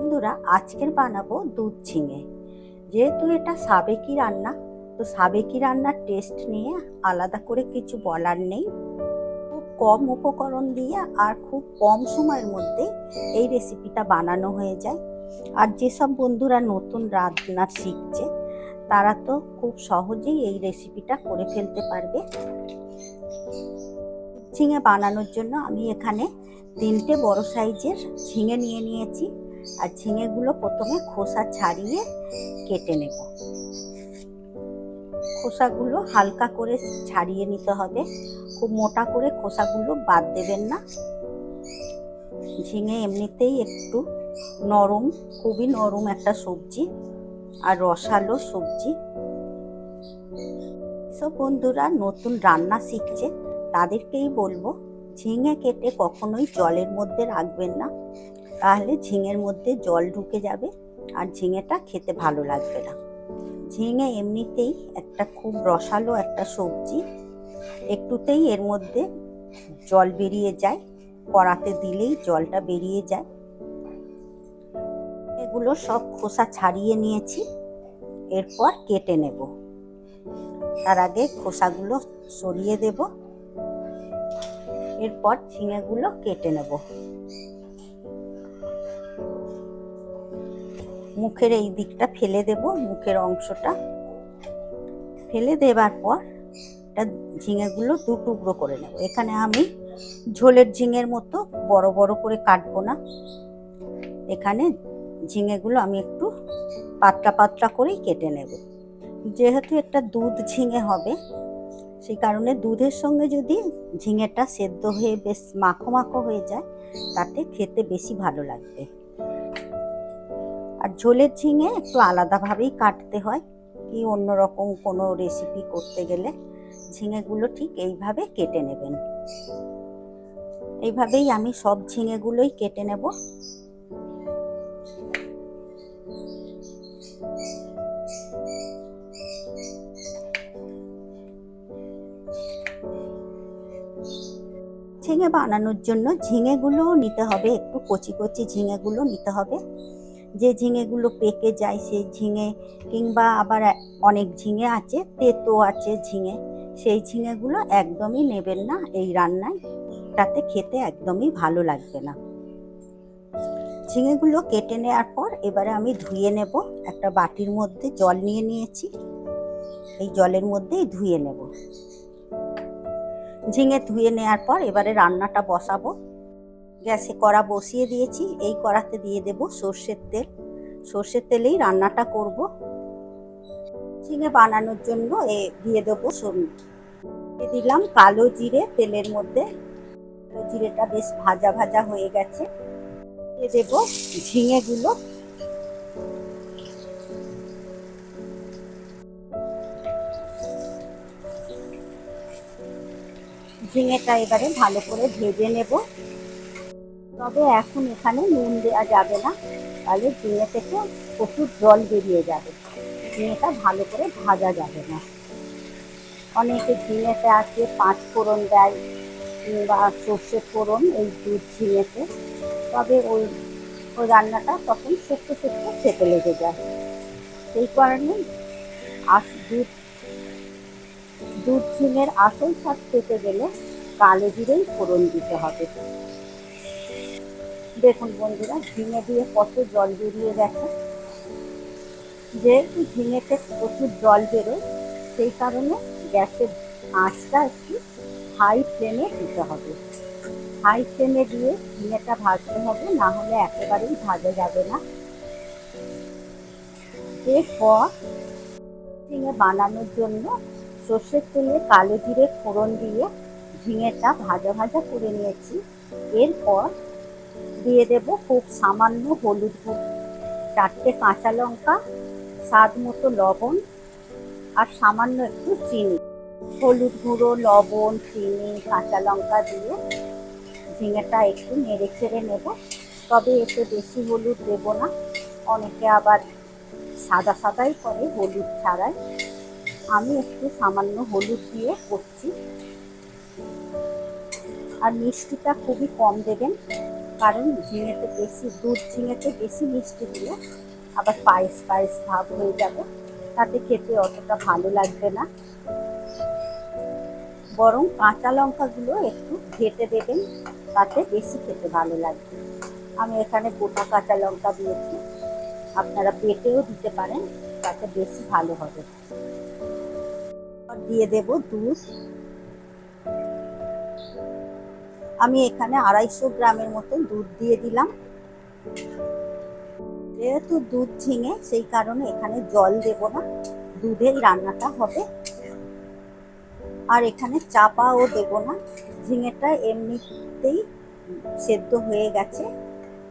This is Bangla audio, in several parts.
বন্ধুরা, আজকের বানাবো দুধ ঝিঙে। যেহেতু এটা সাবেকি রান্না, তো সাবেকি রান্নার টেস্ট নিয়ে আলাদা করে কিছু বলার নেই। খুব কম উপকরণ দিয়ে আর খুব কম সময়ের মধ্যে এই রেসিপিটা বানানো হয়ে যায়। আর যেসব বন্ধুরা নতুন রান্না শিখছে, তারা তো খুব সহজেই এই রেসিপিটা করে ফেলতে পারবে। ঝিঙে বানানোর জন্য আমি এখানে তিনটে বড় সাইজের ঝিঙে নিয়ে নিয়েছি। আর ঝিঙেগুলো প্রথমে খোসা ছাড়িয়ে কেটে নেব। খোসাগুলো হালকা করে ছাড়িয়ে নিতে হবে। খুব মোটা করে খোসাগুলো বাদ দেবেন না। ঝিঙে এমনিতেই একটু নরম, খুবই নরম একটা সবজি আর রসালো সবজি। সব বন্ধুরা, নতুন রান্না শিখছে, তাদেরকেই বলব, ঝিঙে কেটে কখনোই জলের মধ্যে রাখবেন না। তাহলে ঝিঙের মধ্যে জল ঢুকে যাবে আর ঝিঙেটা খেতে ভালো লাগবে না। ঝিঙে এমনিতেই একটা খুব রসালো একটা সবজি। একটুতেই এর মধ্যে জল বেরিয়ে যায়, কড়াতে দিলেই জলটা বেরিয়ে যায়। এগুলো সব খোসা ছাড়িয়ে নিয়েছি, এরপর কেটে নেব। তার আগে খোসাগুলো সরিয়ে দেব। এরপর ঝিঙেগুলো কেটে নেব। মুখের এই দিকটা ফেলে দেব, মুখের অংশটা। ফেলে দেবার পর এটা ঝিঙেগুলো দু টুকরো করে নেব। এখানে আমি ঝোলের ঝিঙের মতো বড় বড় করে কাটবো না। এখানে ঝিঙেগুলো আমি একটু পাতলা পাতলা করেই কেটে নেব। যেহেতু একটা দুধ ঝিঙে হবে, সেই কারণে দুধের সঙ্গে যদি ঝিঙেটা সেদ্ধ হয়ে বেশ মাখো মাখো হয়ে যায়, তাতে খেতে বেশি ভালো লাগবে। আর ঝোলের ঝিঙে একটু আলাদাভাবেই কাটতে হয়। কি অন্যরকম কোনো রেসিপি করতে গেলে ঝিঙেগুলো ঠিক এইভাবে কেটে নেবেন। এইভাবেই আমি সব ঝিঙেগুলোই কেটে নেব। ঝিঙে বানানোর জন্য ঝিঙেগুলোও নিতে হবে, একটু কচি কচি ঝিঙেগুলো নিতে হবে। যে ঝিঙেগুলো পেকে যায় সেই ঝিঙে কিংবা আবার অনেক ঝিঙে আছে, তেতো আছে ঝিঙে, সেই ঝিঙেগুলো একদমই নেবেন না এই রান্নায়। তাতে খেতে একদমই ভালো লাগবে না। ঝিঙেগুলো কেটে নেওয়ার পর এবারে আমি ধুয়ে নেব, একটা বাটির মধ্যে জল নিয়ে নিয়েছি, এই জলের মধ্যেই ধুয়ে নেব। ঝিঙে ধুয়ে নেওয়ার পর এবারে রান্নাটা বসাবো। গ্যাসে কড়া বসিয়ে দিয়েছি। এই কড়াতে দিয়ে দেব সর্ষের তেল। সর্ষের তেলেই রান্নাটা করব। ঝিঙে বানানোর জন্য এ দিয়ে দেবো দিলাম কালো জিরে তেলের মধ্যে। কালো জিরেটা বেশ ভাজা ভাজা হয়ে গেছে। দিয়ে দেবো ঝিঙেগুলো। ঝিঙেটা এবারে ভালো করে ভেজে নেব। তবে এখন এখানে নুন দেওয়া যাবে না। তাহলে ঝিঙে থেকে প্রচুর জল বেরিয়ে যাবে। ঝিঙেটা ভালো করে ভাজা যাবে না। অনেকে ঝিঙেতে আছে পাঁচ ফোড়ন দেয় কিংবা সর্ষে ফোড়ন, এই দুধ ঝিঙেতে তবে ওই ওই রান্নাটা তখন শুক্তো শুক্তো খেতে লেগে যায়। সেই কারণে আস দুধ দুধ ঝিঙের আসল স্বাদ পেতে গেলে কালো জিরেই ফোড়ন দিতে হবে। দেখুন বন্ধুরা, ঝিঙে দিয়ে কত জল বেরিয়ে গেছে। যেহেতু ঝিঙেতে প্রচুর জল বেরোয়, সেই কারণে গ্যাসের আঁচটা একটু হাই ফ্লেমে দিতে হবে। হাই ফ্লেমে দিয়ে ঝিঙেটা ভাজতে হবে, না হলে একেবারেই ভাজা যাবে না। এরপর ঝিঙে বানানোর জন্য সর্ষের তেলে কালো জিরে ফোড়ন দিয়ে ঝিঙেটা ভাজা ভাজা করে নিয়েছি। এরপর দিয়ে দেব খুব সামান্য হলুদ গুঁড়ো, চারটে কাঁচা লঙ্কা, স্বাদ মতো লবণ আর সামান্য একটু চিনি। হলুদ গুঁড়ো, লবণ, চিনি, কাঁচা লঙ্কা দিয়ে ঝিঙেটা একটু নেড়ে ছেড়ে নেব। তবে এতে বেশি হলুদ দেব না। অনেকে আবার সাদা সাদাই করে হলুদ ছাড়াই। আমি একটু সামান্য হলুদ দিয়ে করছি। আর মিষ্টিটা খুবই কম দেবেন। কারণ ঝিঙেতে বেশি, দুধ ঝিঙেতে বেশি মিষ্টি দিলে আবার পায়েস পায়েস ভাব হয়ে যাবে। তাতে খেতে অতটা ভালো লাগবে না। বরং কাঁচা লঙ্কাগুলো একটু ঘেটে দেবেন, তাতে বেশি খেতে ভালো লাগবে। আমি এখানে গোটা কাঁচা লঙ্কা দিয়েছি। আপনারা বেটেও দিতে পারেন, তাতে বেশি ভালো হবে। দিয়ে দেব দুধ। আমি এখানে আড়াইশো গ্রামের মতো দুধ দিয়ে দিলাম। যেহেতু দুধ ঝিঙে, সেই কারণে এখানে জল দেব না। দুধেই রান্নাটা হবে। আর এখানে চাপাও দেব না। ঝিঙেটা এমনিতেই সেদ্ধ হয়ে গেছে।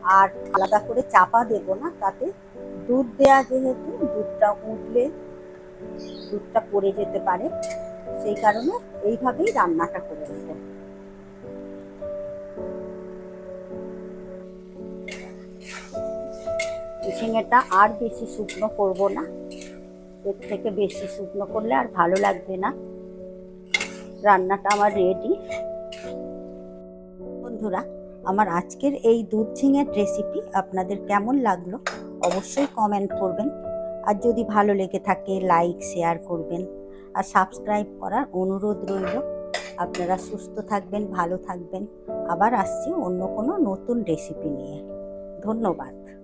আর আলাদা করে চাপা দেব না, তাতে দুধ দেয়া যেহেতু, দুধটা উঠলে দুধটা পড়ে যেতে পারে। সেই কারণে এইভাবেই রান্নাটা করে নেব ঝিঙেটা আর বেশি শুকনো করব না। এর থেকে বেশি শুকনো করলে আর ভালো লাগবে না। রান্নাটা আমার রেডি বন্ধুরা, আমার আজকের এই দুধ ঝিঙের রেসিপি আপনাদের কেমন লাগল অবশ্যই কমেন্ট করবেন। আর যদি ভালো লেগে থাকে লাইক শেয়ার করবেন। আর সাবস্ক্রাইব করার অনুরোধ রইল। আপনারা সুস্থ থাকবেন, ভালো থাকবেন। আবার আসছি অন্য কোনো নতুন রেসিপি নিয়ে। ধন্যবাদ।